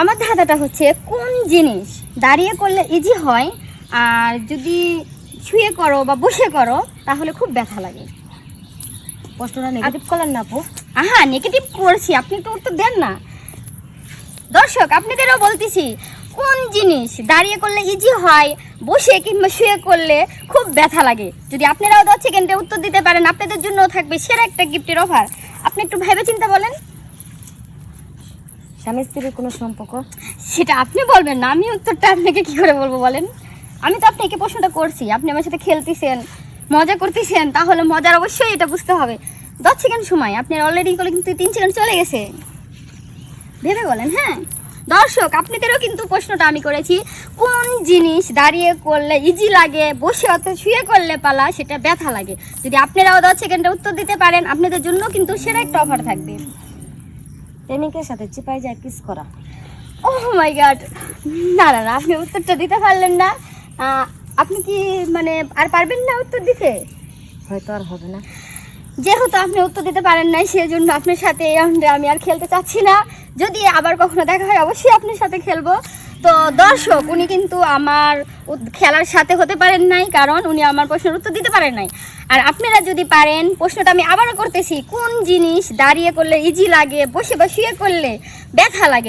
আমার ধাঁধাটা হচ্ছে কোন জিনিস? দাঁড়িয়ে করলে ইজি হয় আর যদি শুয়ে করো বা বসে করো তাহলে খুব ব্যথা লাগে। প্রশ্নটা নেগেটিভ করলেন না আপু। আহা নেগেটিভ করছি আপনি একটু উত্তর দেন না। দর্শক আপনাদেরও বলতেছি কোন জিনিস দাঁড়িয়ে করলে ইজি হয় বসে কিংবা শুয়ে করলে খুব ব্যথা লাগে? যদি আপনারাও দশ সেকেন্ডে উত্তর দিতে পারেন আপনাদের জন্য থাকবে সেরা একটা গিফটের অফার আপনি একটু ভেবে চিন্তা বলেন। স্বামী স্ত্রীর কোনো সম্পর্ক? সেটা আপনি বলবেন না, আমি উত্তরটা আপনাকে কি করে বলব বলেন? আমি তো আপনাকে প্রশ্নটা করছি, আপনি আমার সাথে খেলতেছেন, মজা করতেছেন, তাহলে মজার অবশ্যই এটা বুঝতে হবে। দশ সেকেন্ড সময়? আপনার অলরেডি করে কিন্তু তিন সেকেন্ড চলে গেছে। ভেবে বলেন হ্যাঁ? দর্শক, আপনাদেরও কিন্তু প্রশ্নটা আমি করেছি, কোন জিনিস দাঁড়িয়ে করলে ইজি লাগে, বসে অত শুয়ে করলে পালা, সেটা ব্যথা লাগে। যদি আপনারাও দশ সেকেন্ডে উত্তর দিতে পারেন, আপনাদের জন্য কিন্তু সেটা একটা অফার থাকবে। প্রেমিকের সাথে চিপাই যায় কিস করা। ও মাই গড না না না আপনি উত্তরটা দিতে পারলেন না। আপনি কি মানে আর পারবেন না উত্তর দিতে? হয়তো আর হবে না। যেহেতু আপনি উত্তর দিতে পারেন নাই সেই জন্য আপনার সাথে এই রাউন্ডে আমি আর খেলতে চাচ্ছি না। যদি আবার কখনো দেখা হয় অবশ্যই আপনার সাথে খেলব। তো দর্শক, উনি কিন্তু আমার খেলার সাথে হতে পারেন নাই, কারণ উনি আমার প্রশ্নের উত্তর দিতে পারেন নাই। আর আপনারা যদি পারেন, প্রশ্নটা আমি আবারও করতেছি, কোন জিনিস দাঁড়িয়ে করলে ইজি লাগে, বসে বা শুয়ে করলে ব্যথা লাগে?